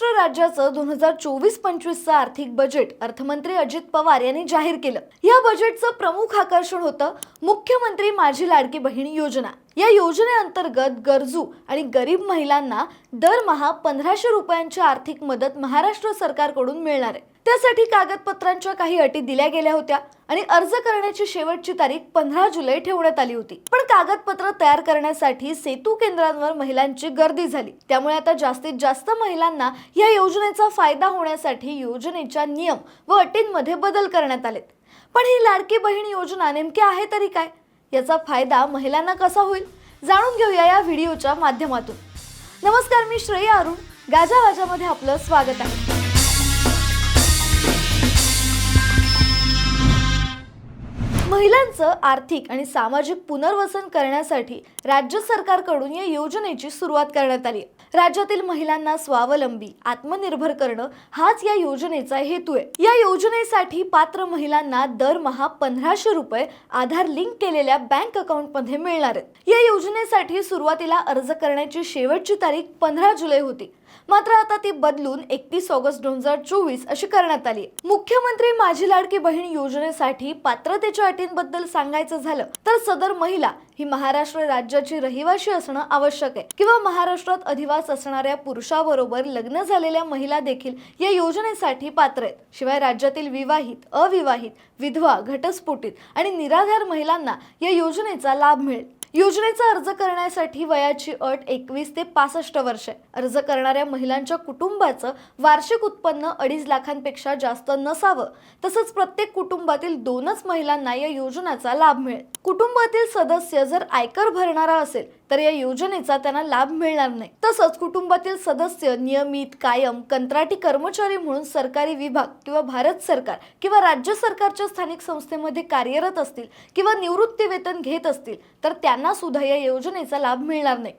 महाराष्ट्र राज्याचं दोन हजार चोवीस पंचवीसचं आर्थिक बजेट अर्थमंत्री अजित पवार यांनी जाहीर केलं. या बजेटचं प्रमुख आकर्षण होतं मुख्यमंत्री माझी लाडकी बहीण योजना. या योजनेअंतर्गत गरजू आणि गरीब महिलांना दरमहा पंधराशे रुपयांची आर्थिक मदत महाराष्ट्र सरकारकडून मिळणार आहे. त्यासाठी कागदपत्रांच्या काही अटी दिल्या गेल्या होत्या आणि अर्ज करण्याची शेवटची तारीख पंधरा जुलै ठेवण्यात आली होती. पण कागदपत्र तयार करण्यासाठी सेतू केंद्रांवर महिलांची गर्दी झाली. त्यामुळे आता जास्तीत जास्त महिलांना या योजनेचा फायदा होण्यासाठी योजनेच्या नियम व अटींमध्ये बदल करण्यात आलेत. पण ही लाडकी बहीण योजना नेमकी आहे तरी काय? याचा फायदा महिलांना कसा होईल? जाणून घेऊया या व्हिडिओच्या माध्यमातून. नमस्कार मी श्रेया अरुण. गाजा वाजामध्ये आपलं स्वागत आहे. महिलांचं आर्थिक आणि सामाजिक पुनर्वसन करण्यासाठी राज्य सरकारकडून या योजनेची सुरुवात करण्यात आली. आहे. राज्यातील महिलांना स्वावलंबी आत्मनिर्भर करणं हाच या योजनेचा हेतू आहे. या योजनेसाठी पात्र महिलांना दरमहा पंधराशे रुपये आधार लिंक केलेल्या बँक अकाउंटमध्ये मिळणार आहेत. या योजनेसाठी सुरुवातीला अर्ज करण्याची शेवटची तारीख पंधरा जुलै होती. मात्र आता ती बदलून एकतीस ऑगस्ट दोन हजार चोवीस अशी करण्यात आली. मुख्यमंत्री माझी लाडकी बहीण योजनेसाठी पात्रतेच्या अटींबद्दल सांगायचं झालं तर सदर महिला ही महाराष्ट्र राज्याची रहिवाशी असणं आवश्यक आहे. किंवा महाराष्ट्रात अधिवास असणाऱ्या पुरुषाबरोबर लग्न झालेल्या महिला देखील या योजनेसाठी पात्र आहेत. शिवाय राज्यातील विवाहित अविवाहित विधवा घटस्फोटित आणि निराधार महिलांना या योजनेचा लाभ मिळेल. योजनेचा अर्ज करण्यासाठी वयाची अट एकवीस ते पासष्ट वर्ष. आहे अर्ज करणाऱ्या महिलांच्या कुटुंबाचं वार्षिक उत्पन्न अडीच लाखांपेक्षा जास्त नसावं. तसंच प्रत्येक कुटुंबातील दोनच महिलांना या योजनेचा लाभ मिळेल. कुटुंबातील सदस्य जर आयकर भरणारा असेल तर या योजनेचा त्यांना लाभ मिळणार नाही. तसंच कुटुंबातील सदस्य नियमित कायम कंत्राटी कर्मचारी म्हणून सरकारी विभाग किंवा भारत सरकार किंवा राज्य सरकारच्या स्थानिक संस्थेमध्ये कार्यरत असतील किंवा निवृत्ती वेतन घेत असतील तर त्यांना सुद्धा या योजनेचा लाभ मिळणार नाही.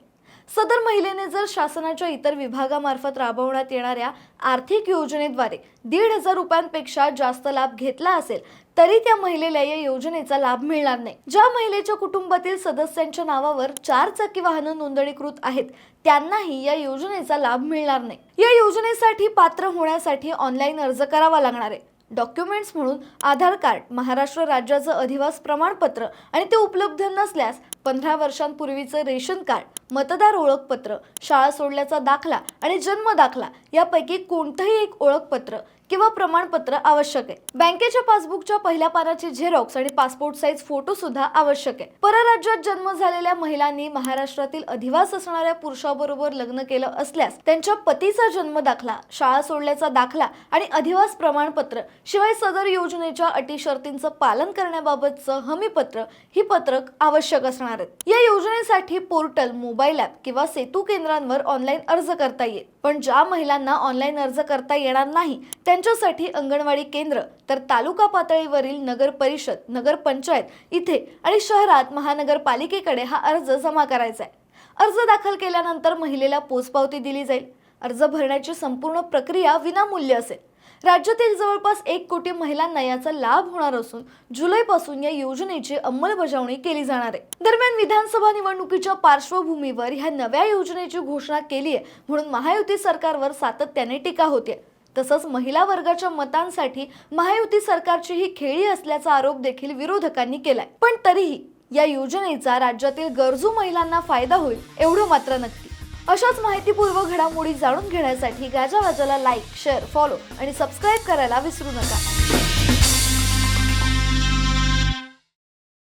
सदर महिलेने जर शासनाच्या इतर विभागामार्फत राबवण्यात येणाऱ्या आर्थिक योजनेद्वारे दीड हजार रुपयांपेक्षा जास्त लाभ घेतला असेल तरी त्या महिलेला या योजनेचा लाभ मिळणार नाही. ज्या महिलेच्या कुटुंबातील सदस्यांच्या नावावर चार चाकी वाहनं नोंदणीकृत आहेत त्यांनाही या योजनेचा लाभ मिळणार नाही. या योजनेसाठी पात्र होण्यासाठी ऑनलाईन अर्ज करावा लागणार आहे. डॉक्युमेंट्स म्हणून आधार कार्ड महाराष्ट्र राज्याचं अधिवास प्रमाणपत्र आणि ते उपलब्ध नसल्यास पंधरा वर्षांपूर्वीचं रेशन कार्ड मतदार ओळखपत्र शाळा सोडल्याचा दाखला आणि जन्म दाखला यापैकी कोणतंही एक ओळखपत्र किंवा प्रमाणपत्र आवश्यक आहे. बँकेच्या पासबुकच्या पहिल्या पानाची झेरॉक्स आणि पासपोर्ट साईज फोटो सुद्धा आवश्यक आहे. परराज्यात जन्म झालेल्या महिलांनी महाराष्ट्रातील अधिवास असणाऱ्या पुरुषाबरोबर लग्न केलं असल्यास त्यांच्या पतीचा जन्म दाखला शाळा सोडल्याचा दाखला आणि अधिवास प्रमाणपत्र शिवाय सदर योजनेच्या अटी शर्तींचं पालन करण्याबाबतचं हमीपत्र ही पत्रक आवश्यक असणार आहेत. या योजनेसाठी पोर्टल मोबाईल ऍप किंवा सेतू केंद्रांवर ऑनलाईन अर्ज करता येईल. पण ज्या महिलांना ऑनलाईन अर्ज करता येणार नाही त्यांच्यासाठी अंगणवाडी केंद्र तर तालुका पातळीवरील नगर परिषद नगर पंचायत इथे आणि शहरात महानगरपालिकेकडे हा अर्ज जमा करायचा आहे. अर्ज दाखल केल्यानंतर महिलेला पोचपावती दिली जाईल. अर्ज भरण्याची संपूर्ण प्रक्रिया विनामूल्य असेल. राज्यातील जवळपास एक कोटी महिलांना याचा लाभ होणार असून जुलैपासून या योजनेची अंमलबजावणी केली जाणार आहे. दरम्यान विधानसभा निवडणुकीच्या पार्श्वभूमीवर ह्या नव्या योजनेची घोषणा केली आहे म्हणून महायुती सरकारवर सातत्याने टीका होते तसंच महिला वर्गाच्या मतांसाठी महायुती सरकारची ही खेळी असल्याचा आरोप देखील विरोधकांनी केलाय. पण तरीही या योजनेचा राज्यातील गरजू महिलांना फायदा होईल एवढं मात्र नक्की. अशाच माहितीपूर्व घडामोडी जाणून घेण्यासाठी गाजावाजाला लाईक शेअर फॉलो आणि सबस्क्राईब करायला विसरू नका.